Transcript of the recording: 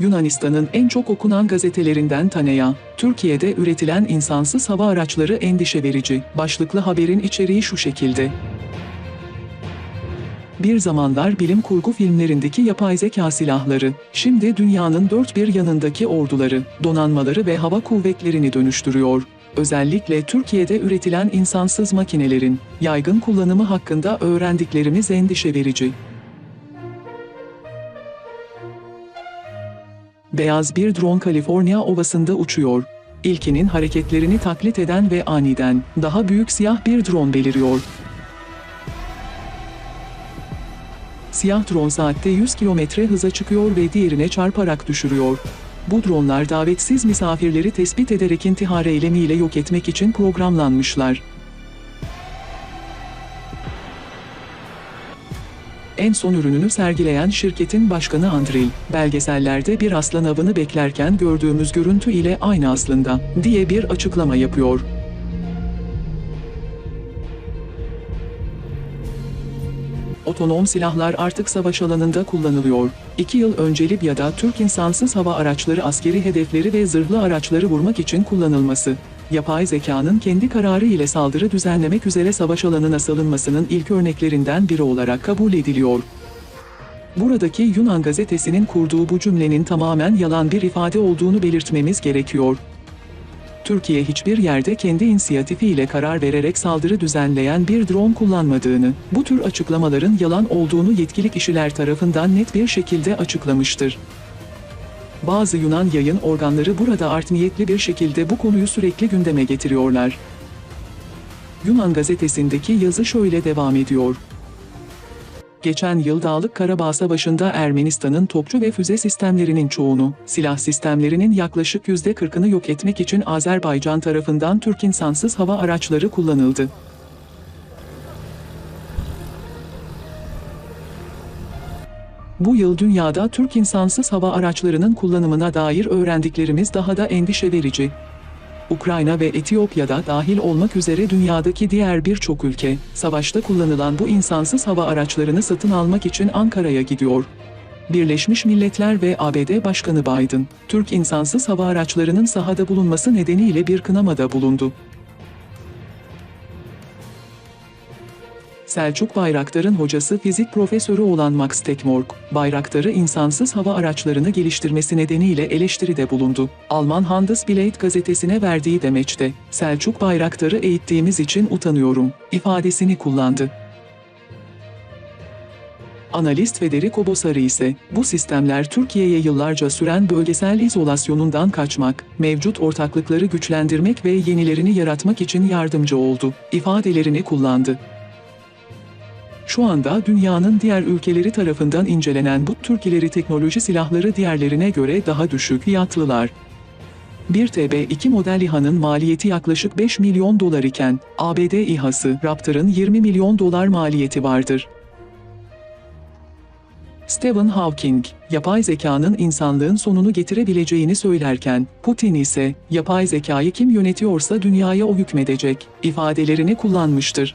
Yunanistan'ın en çok okunan gazetelerinden Tanea, Türkiye'de üretilen insansız hava araçları endişe verici. Başlıklı haberin içeriği şu şekilde. Bir zamanlar bilim kurgu filmlerindeki yapay zeka silahları, şimdi dünyanın dört bir yanındaki orduları, donanmaları ve hava kuvvetlerini dönüştürüyor. Özellikle Türkiye'de üretilen insansız makinelerin yaygın kullanımı hakkında öğrendiklerimiz endişe verici. Beyaz bir drone Kaliforniya ovasında uçuyor. İlkinin hareketlerini taklit eden ve aniden daha büyük siyah bir drone beliriyor. Siyah drone saatte 100 kilometre hıza çıkıyor ve diğerine çarparak düşürüyor. Bu dronlar davetsiz misafirleri tespit ederek intihar eylemiyle yok etmek için programlanmışlar. En son ürününü sergileyen şirketin başkanı Andril, belgesellerde bir aslan avını beklerken gördüğümüz görüntü ile aynı aslında, diye bir açıklama yapıyor. Otonom silahlar artık savaş alanında kullanılıyor. İki yıl önce Libya'da Türk insansız hava araçları askeri hedefleri ve zırhlı araçları vurmak için kullanılması, yapay zekanın kendi kararı ile saldırı düzenlemek üzere savaş alanına salınmasının ilk örneklerinden biri olarak kabul ediliyor. Buradaki Yunan gazetesinin kurduğu bu cümlenin tamamen yalan bir ifade olduğunu belirtmemiz gerekiyor. Türkiye hiçbir yerde kendi inisiyatifiyle karar vererek saldırı düzenleyen bir drone kullanmadığını, bu tür açıklamaların yalan olduğunu yetkili kişiler tarafından net bir şekilde açıklamıştır. Bazı Yunan yayın organları burada art niyetli bir şekilde bu konuyu sürekli gündeme getiriyorlar. Yunan gazetesindeki yazı şöyle devam ediyor. Geçen yıl Dağlık Karabağ Savaşı'nda Ermenistan'ın topçu ve füze sistemlerinin çoğunu, silah sistemlerinin yaklaşık %40'ını yok etmek için Azerbaycan tarafından Türk insansız hava araçları kullanıldı. Bu yıl dünyada Türk insansız hava araçlarının kullanımına dair öğrendiklerimiz daha da endişe verici. Ukrayna ve Etiyopya'da dahil olmak üzere dünyadaki diğer birçok ülke, savaşta kullanılan bu insansız hava araçlarını satın almak için Ankara'ya gidiyor. Birleşmiş Milletler ve ABD Başkanı Biden, Türk insansız hava araçlarının sahada bulunması nedeniyle bir kınamada bulundu. Selçuk Bayraktar'ın hocası fizik profesörü olan Max Tegmark, Bayraktar'ı insansız hava araçlarını geliştirmesi nedeniyle eleştiride bulundu. Alman Handelsblatt gazetesine verdiği demeçte, Selçuk Bayraktar'ı eğittiğimiz için utanıyorum, ifadesini kullandı. Analist Federico Bossari ise, bu sistemler Türkiye'ye yıllarca süren bölgesel izolasyonundan kaçmak, mevcut ortaklıkları güçlendirmek ve yenilerini yaratmak için yardımcı oldu, ifadelerini kullandı. Şu anda dünyanın diğer ülkeleri tarafından incelenen bu Türk ileri teknoloji silahları diğerlerine göre daha düşük fiyatlılar. Bir TB2 model İHA'nın maliyeti yaklaşık 5 milyon dolar iken, ABD İHA'sı Raptor'ın 20 milyon dolar maliyeti vardır. Stephen Hawking, yapay zekanın insanlığın sonunu getirebileceğini söylerken, Putin ise, yapay zekayı kim yönetiyorsa dünyaya o hükmedecek, ifadelerini kullanmıştır.